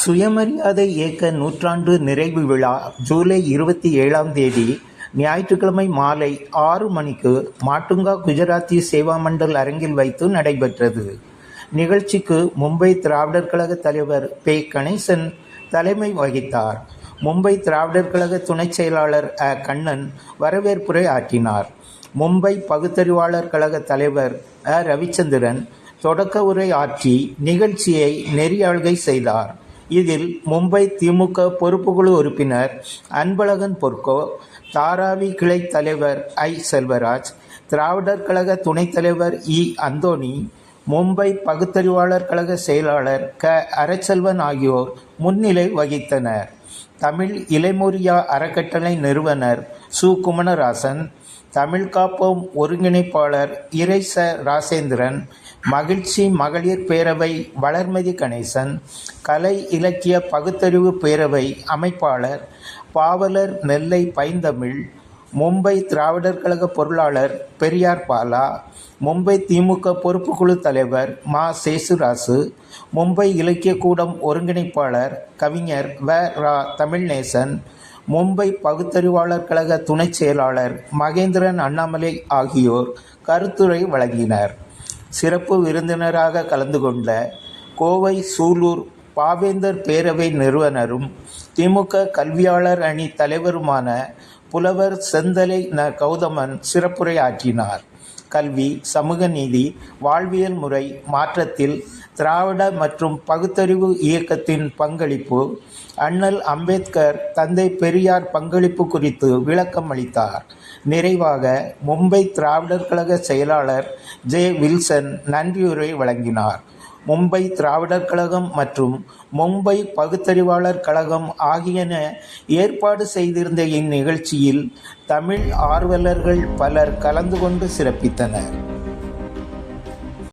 சுயமரியாதை இயக்க நூற்றாண்டு நிறைவு விழா ஜூலை இருபத்தி ஏழாம் தேதி ஞாயிற்றுக்கிழமை மாலை ஆறு மணிக்கு மாட்டுங்கா குஜராத்தி சேவா மண்டல் அரங்கில் வைத்து நடைபெற்றது. நிகழ்ச்சிக்கு மும்பை திராவிடர் கழக தலைவர் பே. கணேசன் தலைமை வகித்தார். மும்பை திராவிடர் கழக துணைச் செயலாளர் அ. கண்ணன் வரவேற்புரை ஆற்றினார். மும்பை பகுத்தறிவாளர் கழக தலைவர் அ. ரவிச்சந்திரன் தொடக்க உரை ஆற்றி நிகழ்ச்சியை நெறியாழ்கை செய்தார். இதில் மும்பை திமுக பொறுப்புக்குழு உறுப்பினர் அன்பழகன் பொற்கோ தாராவி கிளை தலைவர் ஐ. செல்வராஜ் திராவிடர் கழக துணைத் தலைவர் இ. அந்தோணி மும்பை பகுத்தறிவாளர் கழக செயலாளர் க. அரைச்செல்வன் ஆகியோர் முன்னிலை வகித்தனர். தமிழ் இளைமொரியா அறக்கட்டளை நிறுவனர் சு குமணராசன் தமிழ் காப்போம் ஒருங்கிணைப்பாளர் இறைச. ராசேந்திரன் மகிழ்ச்சி மகளிர் பேரவை வளர்மதி கணேசன் கலை இலக்கிய பகுத்தறிவு பேரவை அமைப்பாளர் பாவலர் நெல்லை பைந்தமிழ் மும்பை திராவிடர் கழக பொருளாளர் பெரியார் பாலா மும்பை திமுக பொறுப்புக்குழு தலைவர் மா. சேசுராசு மும்பை இலக்கிய கூடம் ஒருங்கிணைப்பாளர் கவிஞர் வ. ரா. தமிழ்நேசன் மும்பை பகுத்தறிவாளர் கழக துணைச் செயலாளர் மகேந்திரன் அண்ணாமலை ஆகியோர் கருத்துரை வழங்கினர். சிறப்பு விருந்தினராக கலந்து கொண்ட கோவை சூலூர் பாவேந்தர் பேரவை நிறுவனரும் திமுக கல்வியாளர் அணி தலைவருமான புலவர் செந்தலை ந கௌதமன் சிறப்புரை ஆற்றினார் கல்வி சமூக நீதி வாழ்வியல் முறை மாற்றத்தில் திராவிட மற்றும் பகுத்தறிவு இயக்கத்தின் பங்களிப்பு அண்ணல் அம்பேத்கர் தந்தை பெரியார் பங்களிப்பு குறித்து விளக்கம் அளித்தார். நிறைவாக மும்பை திராவிடர் கழக செயலாளர் ஜே வில்சன் நன்றியுரை வழங்கினார். மும்பை திராவிடர் கழகம் மற்றும் மும்பை பகுத்தறிவாளர் கழகம் ஆகியன ஏற்பாடு செய்திருந்த இந்நிகழ்ச்சியில் தமிழ் ஆர்வலர்கள் பலர் கலந்து கொண்டு சிறப்பித்தனர்.